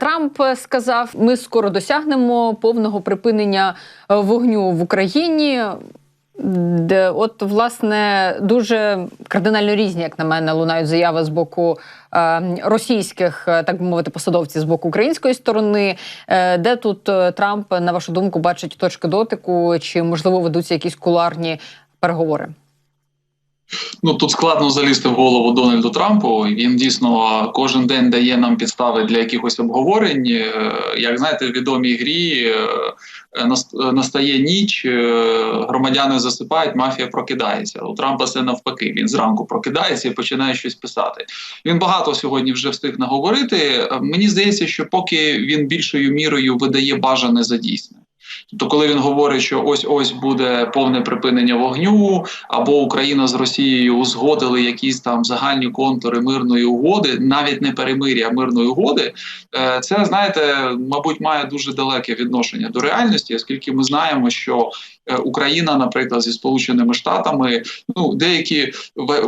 Трамп сказав: ми скоро досягнемо повного припинення е, вогню в Україні. Де от власне дуже кардинально різні, як на мене, лунають заяви з боку е, російських, е, так би мовити, посадовців з боку української сторони. Е, де тут е, Трамп, на вашу думку, бачить точки дотику, чи можливо ведуться якісь куларні переговори? Ну тут складно залізти в голову Дональду Трампу. Він дійсно кожен день дає нам підстави для якихось обговорень. Е, Як знаєте, в відомій грі е, настає ніч, е, громадяни засипають, мафія прокидається. У Трампа це навпаки. Він зранку прокидається і починає щось писати. Він багато сьогодні вже встиг наговорити. Мені здається, що поки він більшою мірою видає бажане за дійсне. Тобто, коли він говорить, що ось ось буде повне припинення вогню, або Україна з Росією узгодили якісь там загальні контури мирної угоди, навіть не перемир'я, а мирної угоди, е, це знаєте, мабуть, має дуже далеке відношення до реальності, оскільки ми знаємо, що Україна, наприклад, зі Сполученими Штатами, ну деякі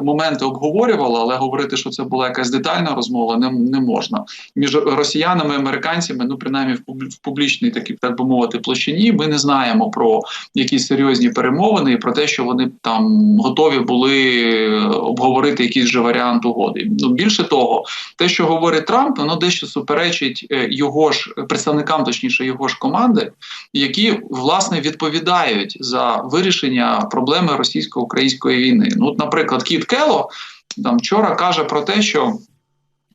моменти обговорювала, але говорити, що це була якась детальна розмова, не, не можна. Між росіянами і американцями, ну принаймні в публі- в публічній такій, так би мовити, площині, ми не знаємо про якісь серйозні перемовини і про те, що вони там готові були е, обговорити якийсь же варіант угоди. Ну більше того, те, що говорить Трамп, воно дещо суперечить е, його ж представникам, точніше його ж команди, які власне відповідають за вирішення проблеми російсько-української війни. Ну, от, наприклад, Кіт Кело там вчора каже про те, що.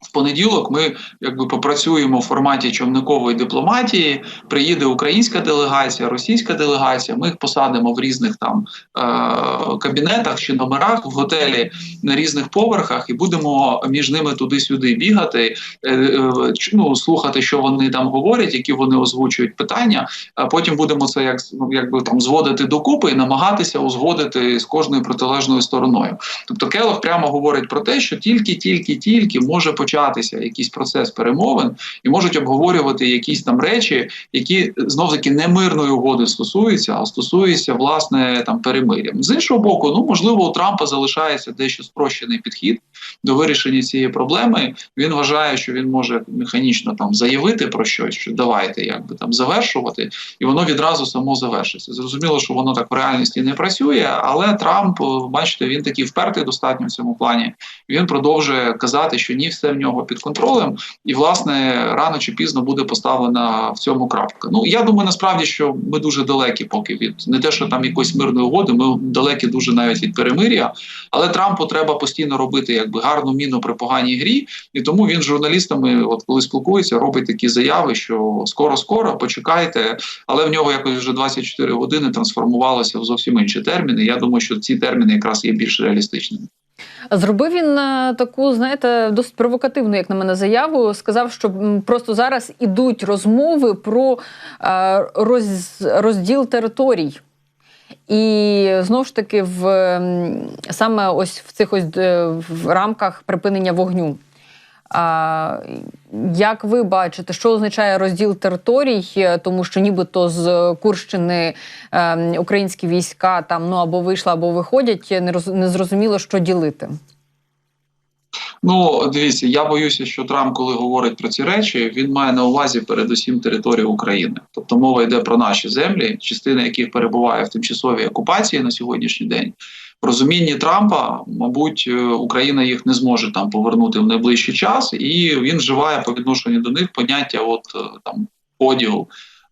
В понеділок ми якби попрацюємо в форматі човникової дипломатії. Приїде українська делегація, російська делегація. Ми їх посадимо в різних там е- кабінетах чи номерах в готелі на різних поверхах, і будемо між ними туди-сюди бігати, е- е- ну, слухати, що вони там говорять, які вони озвучують питання. А потім будемо це як ну, якби там зводити докупи і намагатися узгодити з кожною протилежною стороною. Тобто Келох прямо говорить про те, що тільки, тільки, тільки може початися якийсь процес перемовин і можуть обговорювати якісь там речі, які знов таки не мирної угоди стосуються, а стосуються власне там перемир'я. З іншого боку, ну можливо, у Трампа залишається дещо спрощений підхід до вирішення цієї проблеми. Він вважає, що він може механічно там заявити про щось, що давайте якби там завершувати, і воно відразу само завершиться. Зрозуміло, що воно так в реальності не працює, але Трамп, бачите, він такий впертий достатньо в цьому плані. Він продовжує казати, що ні, все в нього під контролем, і власне рано чи пізно буде поставлена в цьому крапка. Ну я думаю, насправді, що ми дуже далекі, поки від не те, що там якоїсь мирної угоди, ми далекі дуже навіть від перемир'я. Але Трампу треба постійно робити якби гарну міну при поганій грі, і тому він з журналістами, от коли спілкується, робить такі заяви, що скоро, скоро почекайте. Але в нього якось вже 24 години трансформувалося в зовсім інші терміни. Я думаю, що ці терміни якраз є більш реалістичними. Зробив він е, таку, знаєте, досить провокативну, як на мене, заяву. Сказав, що просто зараз ідуть розмови про е, роз, розділ територій. І знову ж таки, в саме ось в цих ось е, в рамках припинення вогню. А, як ви бачите, що означає розділ територій, Е, тому що нібито з Курщини е, українські війська там ну або вийшли, або виходять, не роз, не зрозуміло, що ділити. Ну, дивіться, я боюся, що Трамп, коли говорить про ці речі, він має на увазі передусім територію України. Тобто мова йде про наші землі, частина яких перебуває в тимчасовій окупації на сьогоднішній день. В розумінні Трампа, мабуть, е, Україна їх не зможе там повернути в найближчий час, і він вживає по відношенню до них поняття от е, там поділ.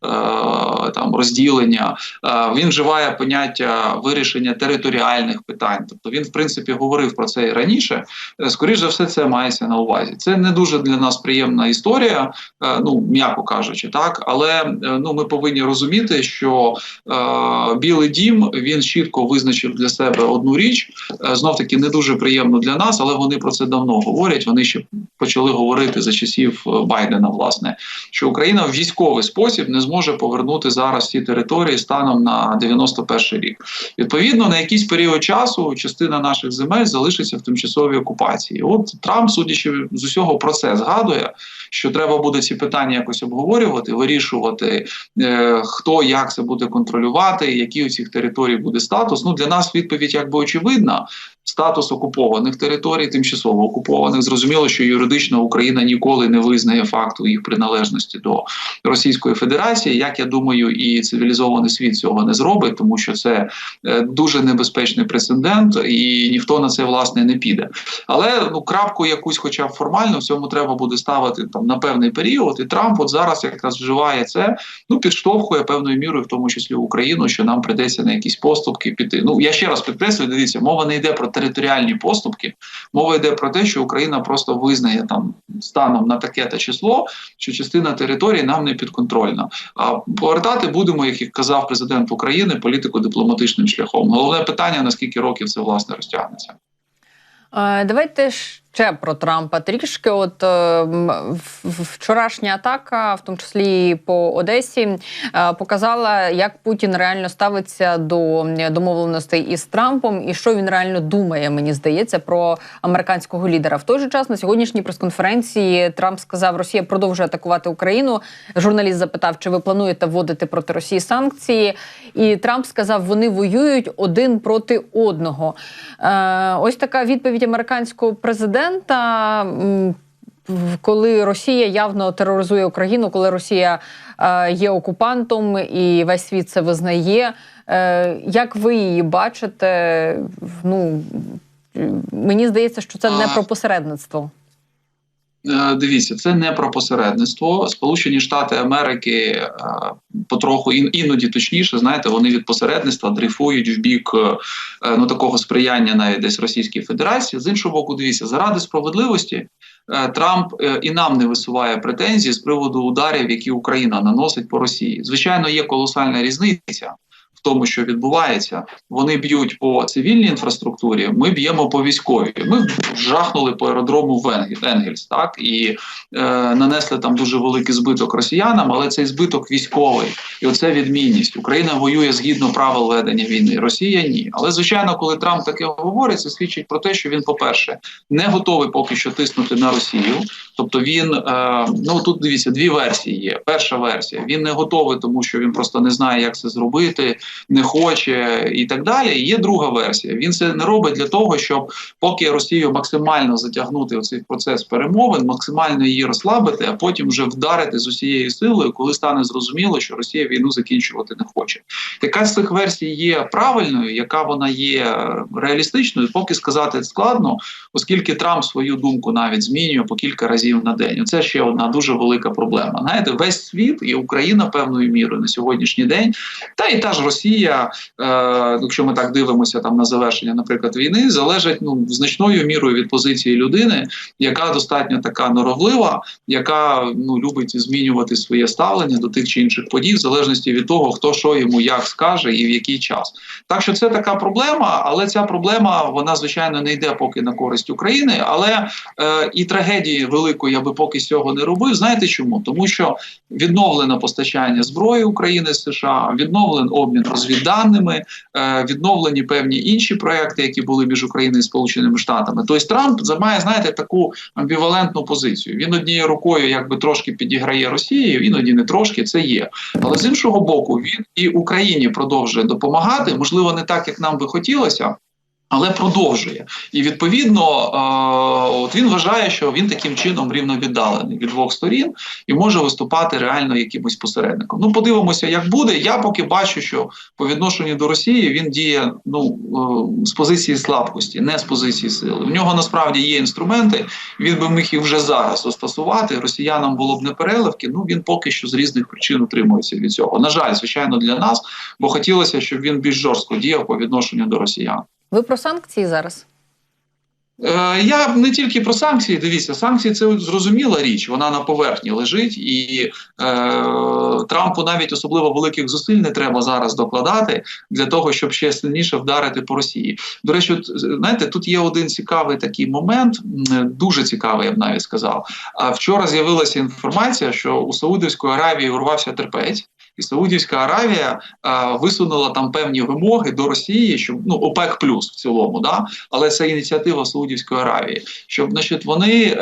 Е, Там розділення, Е, він вживає поняття вирішення територіальних питань. Тобто він, в принципі, говорив про це і раніше. Е, Скоріше за все, це мається на увазі. Це не дуже для нас приємна історія, ну м'яко кажучи, так. Але ну ми повинні розуміти, що Білий Дім він чітко визначив для себе одну річ. Знов таки не дуже приємно для нас, але вони про це давно говорять. Вони ще почали говорити за часів Байдена, власне, що Україна в військовий спосіб не зможе зможе повернути зараз ці території станом на 91 рік. Відповідно, на якийсь період часу частина наших земель залишиться в тимчасовій окупації. От Трамп, судячи з усього про це, згадує, що треба буде ці питання якось обговорювати, вирішувати, е, хто як це буде контролювати, який у цих територій буде статус. Ну для нас відповідь якби очевидна. Статус окупованих територій, тимчасово окупованих, зрозуміло, що юридично Україна ніколи не визнає факту їх приналежності до Російської Федерації. Як я думаю, і цивілізований світ цього не зробить, тому що це е, дуже небезпечний прецедент, і ніхто на це власне не піде. Але ну крапку якусь, хоча б формально, в цьому треба буде ставити там на певний період. І Трамп от зараз якраз вживає це, ну підштовхує певною мірою, в тому числі Україну, що нам придеться на якісь поступки піти. Ну я ще раз підкреслюю, дивіться, мова не йде про територіальні поступки, мова йде про те, що Україна просто визнає там станом на таке та число, що частина території нам не підконтрольна. А повертати будемо, як і казав президент України, політику дипломатичним шляхом. Головне питання: наскільки років це власне розтягнеться. Е, Давайте ще про Трампа трішки. От е, вчорашня атака, в тому числі і по Одесі, е, показала, як Путін реально ставиться до домовленостей із Трампом, і що він реально думає, мені здається, про американського лідера. В той же час на сьогоднішній прес-конференції Трамп сказав, Росія продовжує атакувати Україну. Журналіст запитав, чи ви плануєте вводити проти Росії санкції. І Трамп сказав, вони воюють один проти одного. Е, ось така відповідь американського президента. В- Коли Росія явно тероризує Україну, коли Росія е, є окупантом і весь світ це визнає. Е, як ви її бачите? Ну мені здається, що це не про посередництво. Е, Дивіться, це не про посередництво. Сполучені Штати Америки е, потроху ін- іноді точніше, знаєте, вони від посередництва дрейфують в бік е, ну такого сприяння навіть десь Російській Федерації. З іншого боку, дивіться, заради справедливості Трамп і нам не висуває претензії з приводу ударів, які Україна наносить по Росії. Звичайно, є колосальна різниця. Тому, що відбувається, вони б'ють по цивільній інфраструктурі. Ми б'ємо по військовій. Ми жахнули по аеродрому в Енгель- Енгельс, так і е, нанесли там дуже великий збиток росіянам, але цей збиток військовий, і оце відмінність. Україна воює згідно правил ведення війни. Росія ні. Але звичайно, коли Трамп таке говорить, це свідчить про те, що він, по-перше, не готовий поки що тиснути на Росію. Тобто він е, ну тут дивіться, дві версії є. Перша версія він не готовий, тому що він просто не знає, як це зробити, не хоче і так далі. Є друга версія. Він це не робить для того, щоб поки Росію максимально затягнути у цей процес перемовин, максимально її розслабити, а потім вже вдарити з усією силою, коли стане зрозуміло, що Росія війну закінчувати не хоче. Яка з цих версій є правильною, яка вона є реалістичною, поки сказати складно, оскільки Трамп свою думку навіть змінює по кілька разів на день. Це ще одна дуже велика проблема. Знаєте, весь світ і Україна певною мірою на сьогоднішній день, та і та ж Росія, е, якщо ми так дивимося там на завершення, наприклад, війни, залежать ну значною мірою від позиції людини, яка достатньо така норовлива, яка ну любить змінювати своє ставлення до тих чи інших подій, в залежності від того, хто що йому як скаже і в який час. Так що це така проблема, але ця проблема вона звичайно не йде поки на користь України. Але е, і трагедії великої я би поки цього не робив. Знаєте чому? Тому що відновлено постачання зброї України з США, відновлен обмін розвідданими, е, відновлені певні інші проекти, які були між Україною і Сполученими Штатами. Тобто Трамп займає, знаєте, таку амбівалентну позицію. Він однією рукою якби трошки підіграє Росією, іноді не трошки це є. Але з іншого боку, він і Україні продовжує допомагати, можливо, не так, як нам би хотілося. Але продовжує і відповідно, е, от він вважає, що він таким чином рівно віддалений від двох сторін і може виступати реально якимось посередником. Ну, подивимося, як буде. Я поки бачу, що по відношенню до Росії він діє ну е, з позиції слабкості, не з позиції сили. В нього насправді є інструменти. Він би міг їх вже зараз застосувати. Росіянам було б не переливки. Ну він поки що з різних причин утримується від цього. На жаль, звичайно, для нас, бо хотілося, щоб він більш жорстко діяв по відношенню до росіян. Ви про санкції зараз? Е, Я не тільки про санкції. Дивіться, санкції це зрозуміла річ. Вона на поверхні лежить, і е, Трампу навіть особливо великих зусиль не треба зараз докладати для того, щоб ще сильніше вдарити по Росії. До речі, знаєте, тут є один цікавий такий момент, дуже цікавий, я б навіть сказав. А вчора з'явилася інформація, що у Саудівської Аравії урвався терпець. І Саудівська Аравія е, висунула там певні вимоги до Росії, щоб ну ОПЕК плюс в цілому, да, але це ініціатива Саудівської Аравії, щоб значить вони е,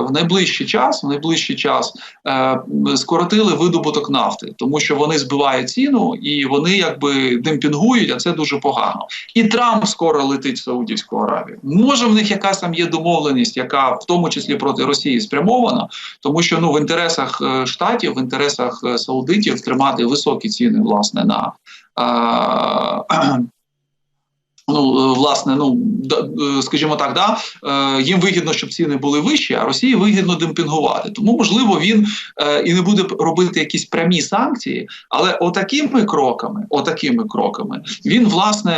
в найближчий час, в найближчий час е, скоротили видобуток нафти, тому що вони збивають ціну і вони якби демпінгують, а це дуже погано. І Трамп скоро летить в Саудівську Аравію. Може, в них якась там є домовленість, яка в тому числі проти Росії спрямована, тому що ну в інтересах е, штатів, в інтересах е, саудитів тримати високі ціни власне на. Ну, е, власне, ну е, скажімо так, да е, їм вигідно, щоб ціни були вищі, а Росії вигідно демпінгувати. Тому можливо він і не буде робити якісь прямі санкції, але отакими кроками, отакими кроками, він власне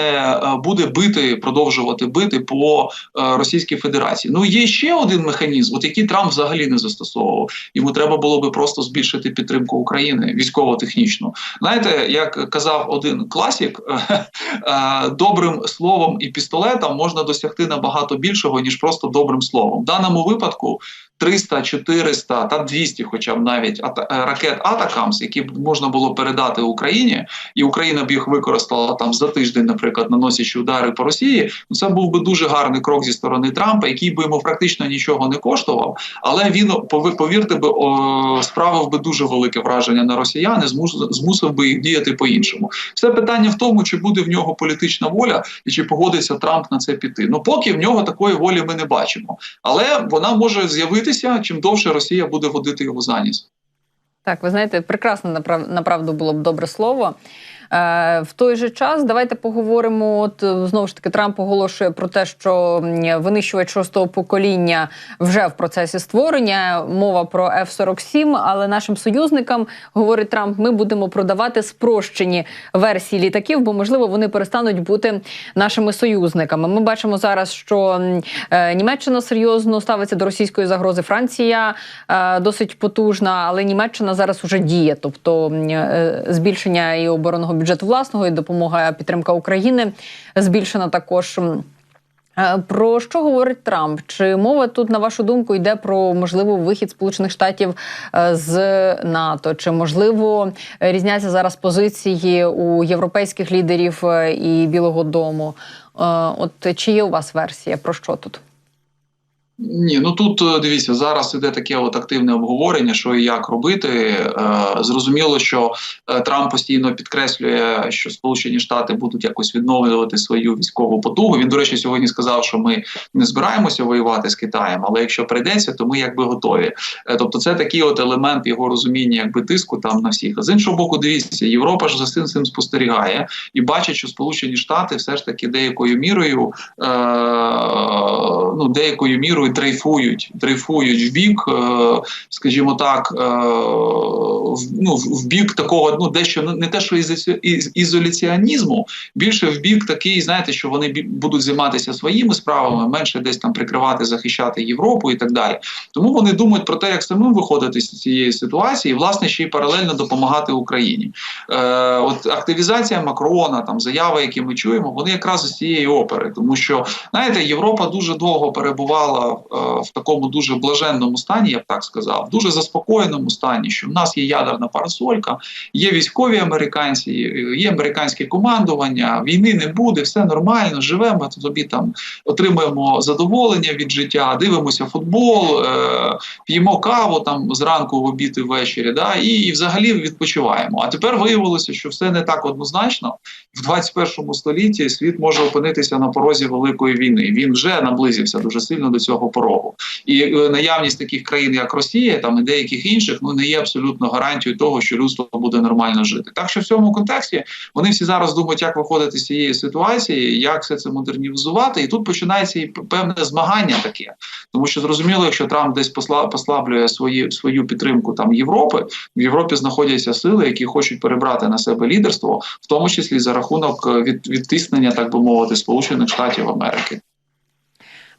буде бити, продовжувати бити по Російській Федерації. Ну є ще один механізм, от який Трамп взагалі не застосовував. Йому треба було би просто збільшити підтримку України військово-технічну. Знаєте, як казав один класік, добрим словом і пістолетом можна досягти набагато більшого ніж просто добрим словом. В даному випадку 300, 400 та 200 хоча б навіть е, ракет Атакамс, які б можна було передати Україні, і Україна б їх використала там за тиждень, наприклад, наносячи удари по Росії. Ну це був би дуже гарний крок зі сторони Трампа, який би йому практично нічого не коштував, але він повірте би справив би дуже велике враження на росіян, і змусив би їх діяти по-іншому. Все питання в тому, чи буде в нього політична воля і чи погодиться Трамп на це піти. Ну поки в нього такої волі ми не бачимо, але вона може з'явитися чим довше Росія буде водити його за ніс. Так, ви знаєте, прекрасно направ- направду було б добре слово. Е, в той же час давайте поговоримо. От е, знову ж таки, Трамп оголошує про те, що винищувач шостого покоління вже в процесі створення. Мова про F-47, але нашим союзникам говорить Трамп, ми будемо продавати спрощені версії літаків, бо можливо вони перестануть бути нашими союзниками. Ми бачимо зараз, що е, Німеччина серйозно ставиться до російської загрози. Франція досить потужна, але Німеччина зараз уже діє, тобто збільшення і оборонного бюджету власного, і допомога підтримка України збільшена також. Е, Про що говорить Трамп? Чи мова тут, на вашу думку, йде про можливо вихід Сполучених Штатів е, з НАТО? Чи можливо різняться зараз позиції у європейських лідерів е, і Білого Дому? От чи є у вас версія? Про що тут? Ні, ну тут е, дивіться, зараз іде таке от активне обговорення, що і як робити. Е, Зрозуміло, що е, Трамп постійно підкреслює, що Сполучені Штати будуть якось відновлювати свою військову потугу. Він, до речі, сьогодні сказав, що ми не збираємося воювати з Китаєм, але якщо прийдеться, то ми якби готові. Тобто, це такий от елемент його розуміння, якби тиску там на всіх. А з іншого боку, дивіться, Європа ж за цим цим спостерігає і бачить, що Сполучені Штати все ж таки деякою мірою, е, ну деякою мірою дрейфують, дрейфують в бік, е, скажімо так, е, ну, в бік такого, ну дещо не те, що із- ізоляціонізму, більше в бік такий, знаєте, що вони будуть займатися своїми справами, менше десь там прикривати, захищати Європу і так далі. Тому вони думають про те, як самим виходити з цієї ситуації, і власне ще й паралельно допомагати Україні. Е, от активізація Макрона, там заяви, які ми чуємо, вони якраз з цієї опери, тому що знаєте, Європа дуже довго перебувала в такому дуже блаженному стані, я б так сказав, дуже заспокоєному стані, що в нас є ядерна парасолька, є військові американці, є американське командування, війни не буде, все нормально, живемо собі там, отримуємо задоволення від життя, дивимося футбол, е, п'ємо каву там зранку, в обід і ввечері, да, і взагалі відпочиваємо. А тепер виявилося, що все не так однозначно. В 21 столітті світ може опинитися на порозі великої війни. Він вже наблизився дуже сильно до цього порогу. І е, наявність таких країн, як Росія, там і деяких інших, ну не є абсолютно гарантією того, що людство буде нормально жити. Так що в цьому контексті вони всі зараз думають, як виходити з цієї ситуації, як все це модернізувати, і тут починається і певне змагання таке, тому що зрозуміло, якщо Трамп десь посла- послаблює свої свою підтримку там Європи, в Європі знаходяться сили, які хочуть перебрати на себе лідерство, в тому числі за рахунок е, від відтиснення, так би мовити, Сполучених Штатів Америки.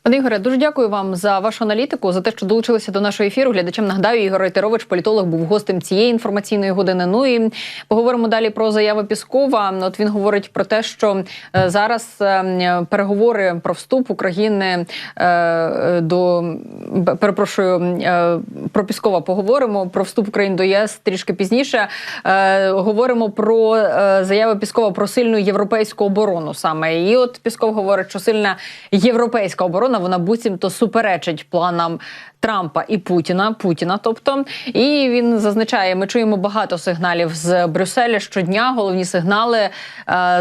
Пане Ігоре, дуже дякую вам за вашу аналітику, за те, що долучилися до нашого ефіру. Глядачам нагадаю, Ігор Рейтерович, політолог, був гостем цієї інформаційної години. Ну і поговоримо далі про заяви Піскова. От він говорить про те, що е, зараз е, переговори про вступ України е, до перепрошую е, про Піскова. Поговоримо про вступ України до ЄС трішки пізніше. Е, Говоримо про е, заяви Піскова про сильну європейську оборону саме. І от Пісков говорить, що сильна європейська оборона вона буцімто суперечить планам Трампа і Путіна. Путіна, тобто, і він зазначає: ми чуємо багато сигналів з Брюсселя щодня. Головні сигнали е,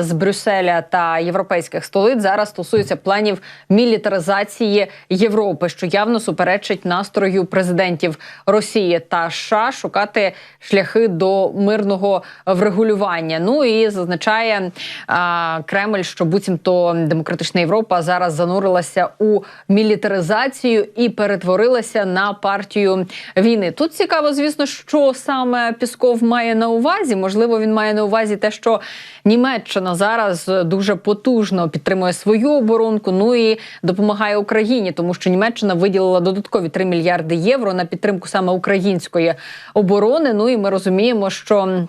з Брюсселя та європейських столиць зараз стосуються планів мілітаризації Європи, що явно суперечить настрою президентів Росії та США шукати шляхи до мирного врегулювання. Ну і зазначає а, Кремль, що буцімто демократична Європа зараз занурилася у мілітаризацію і перетворилася на партію війни. Тут цікаво, звісно, що саме Пісков має на увазі. Можливо, він має на увазі те, що Німеччина зараз дуже потужно підтримує свою оборонку. Ну і допомагає Україні, тому що Німеччина виділила додаткові 3 мільярди євро на підтримку саме української оборони. Ну і ми розуміємо, що.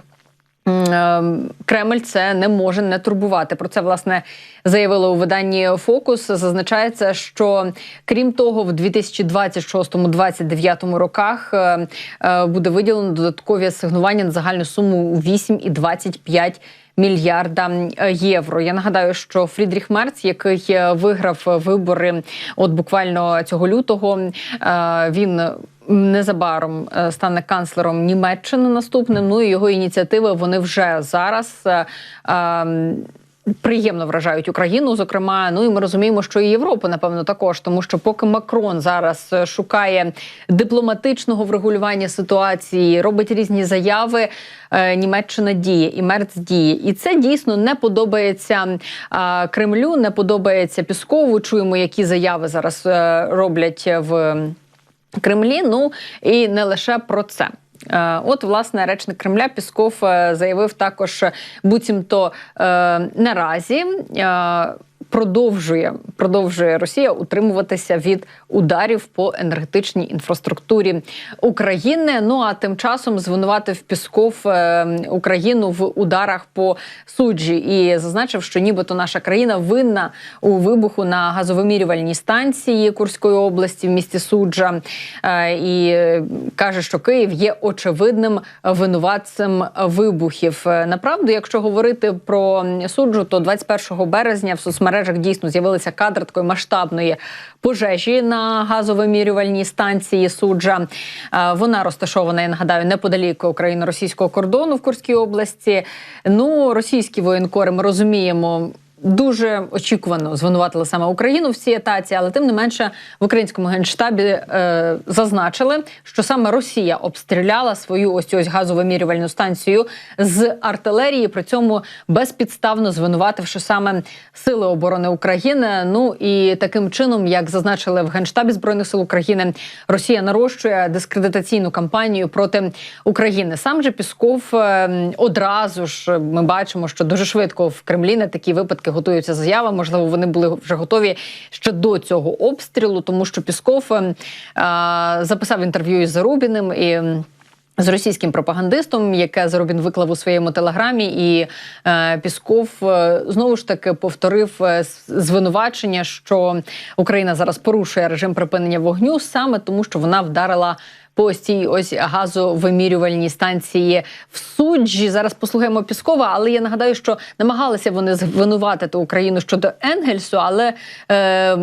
М, е, Кремль це не може не турбувати. Про це власне заявили у виданні Фокус. Зазначається, що крім того, в 2026-2029 роках е, е, буде виділено додаткові асигнування на загальну суму у 8,25 Мільярда євро. Я нагадаю, що Фрідріх Мерц, який виграв вибори, от буквально цього лютого, е, він незабаром е, стане канцлером Німеччини наступним. Ну і його ініціативи вони вже зараз. е, е, Приємно вражають Україну, зокрема. Ну і ми розуміємо, що і Європу, напевно, також, тому що поки Макрон зараз шукає дипломатичного врегулювання ситуації, робить різні заяви. Німеччина діє і Мерц діє, і це дійсно не подобається Кремлю, не подобається Піскову. Чуємо, які заяви зараз роблять в Кремлі. Ну і не лише про це. Е, От, власне, речник Кремля Пісков е, заявив також, е, буцімто наразі продовжує, продовжує Росія утримуватися від ударів по енергетичній інфраструктурі України. Ну а тим часом звинуватив Пісков е, Україну в ударах по суджі і зазначив, що нібито наша країна винна у вибуху на газовимірювальній станції Курської області в місті Суджа. Е, І каже, що Київ є очевидним винуватцем вибухів. Е, Направду, якщо говорити про суджу, то 21 березня в соцмережах дійсно з'явилися кадри такої масштабної пожежі на газовимірювальній станції суджа. Е, Вона розташована, я нагадаю, неподалік україно-російського кордону в Курській області. Ну, російські воєнкори ми розуміємо. Дуже очікувано звинуватили саме Україну в цій атаці, але тим не менше в українському генштабі е, зазначили, що саме Росія обстріляла свою ось ось газовимірювальну станцію з артилерії, при цьому безпідставно звинувативши саме сили оборони України. Ну і таким чином, як зазначили в генштабі збройних сил України, Росія нарощує дискредитаційну кампанію проти України. Сам же Пісков е, одразу ж ми бачимо, що дуже швидко в Кремлі на такі випадки готуються заяви. Можливо, вони були вже готові ще до цього обстрілу, тому що Пісков е, записав інтерв'ю із Зарубіним і. з російським пропагандистом, яке Зарубін виклав у своєму телеграмі, і е, Пісков е, знову ж таки повторив е, звинувачення, що Україна зараз порушує режим припинення вогню саме тому, що вона вдарила по цій ось газовимірювальній станції в суджі. Зараз послухаємо Піскова, але я нагадаю, що намагалися вони звинуватити Україну щодо Енгельсу, але е,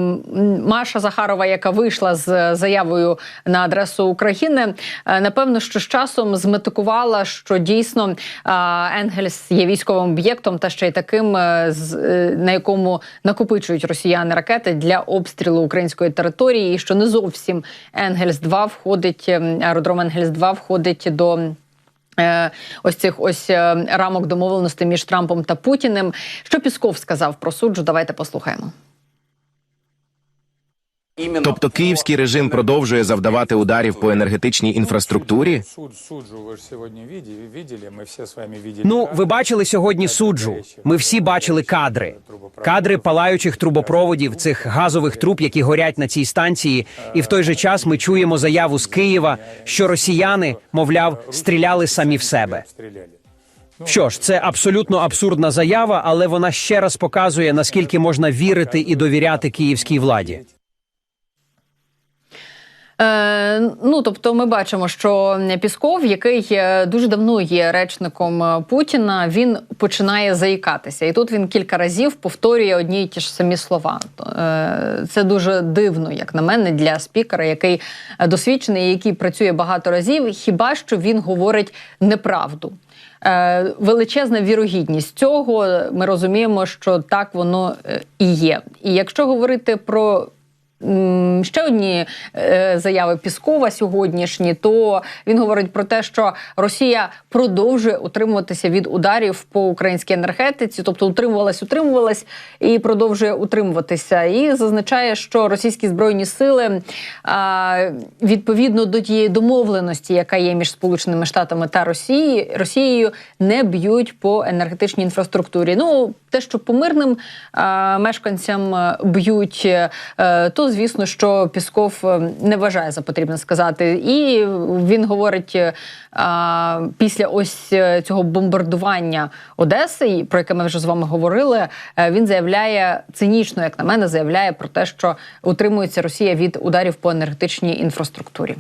Маша Захарова, яка вийшла з заявою на адресу України, е, напевно, що з часом зметикувала, що дійсно е, Енгельс є військовим об'єктом, та ще й таким, е, е, на якому накопичують росіяни ракети для обстрілу української території, і що не зовсім Енгельс 2 входить, е, аеродром Енгельс 2 входить до. е, Ось цих ось е, рамок домовленостей між Трампом та Путіним. Що Пісков сказав про суджу? Давайте послухаємо. Тобто київський режим продовжує завдавати ударів по енергетичній інфраструктурі? Суд, суджу, ви ж сьогодні виді- ми всі з вами видели. Ну, ви бачили сьогодні суджу. Ми всі бачили кадри. Кадри палаючих трубопроводів, цих газових труб, які горять на цій станції. І в той же час ми чуємо заяву з Києва, що росіяни, мовляв, стріляли самі в себе. Що ж, це абсолютно абсурдна заява, але вона ще раз показує, наскільки можна вірити і довіряти київській владі. Е, ну тобто, ми бачимо, що Пісков, який е, дуже давно є речником е, Путіна, він починає заїкатися, і тут він кілька разів повторює одні й ті ж самі слова. Це дуже дивно, як на мене, для спікера, який досвідчений, який працює багато разів. Хіба що він говорить неправду? Величезна вірогідність цього. Ми розуміємо, що так воно і є. І якщо говорити про Ще одні е, заяви Піскова сьогоднішні, то він говорить про те, що Росія продовжує утримуватися від ударів по українській енергетиці, тобто утримувалась, утримувалась і продовжує утримуватися. І зазначає, що російські збройні сили відповідно до тієї домовленості, яка є між Сполученими Штатами та Росії, Росією, не б'ють по енергетичній інфраструктурі. Ну те, що по мирним мешканцям б'ють, е, звісно, що Пісков е, не вважає за потрібне сказати. І він говорить е, а, після ось е, цього бомбардування Одеси, про яке ми вже з вами говорили. Він заявляє цинічно, як на мене, заявляє про те, що утримується Росія від ударів по енергетичній інфраструктурі.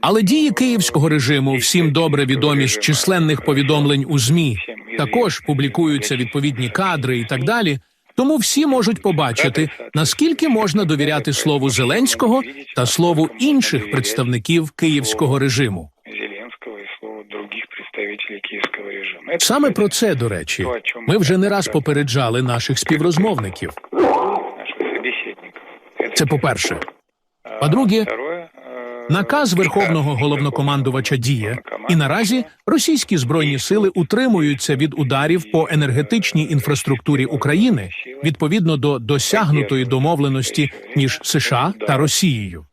Але дії київського режиму всім добре відомі з численних повідомлень у змі. Також публікуються відповідні кадри і так далі. Тому всі можуть побачити, наскільки можна довіряти слову Зеленського та слову інших представників київського режиму. Зеленского и слово других представителей киевского режима. Это, Саме кстати, про це, до речі, то, о чем ми вже не раз как попереджали наших співрозмовників. наших собеседников. Это Це по-перше. По-друге, Второе, э, Наказ верховного головнокомандувача діє, і наразі російські збройні сили утримуються від ударів по енергетичній інфраструктурі України відповідно до досягнутої домовленості між США та Росією.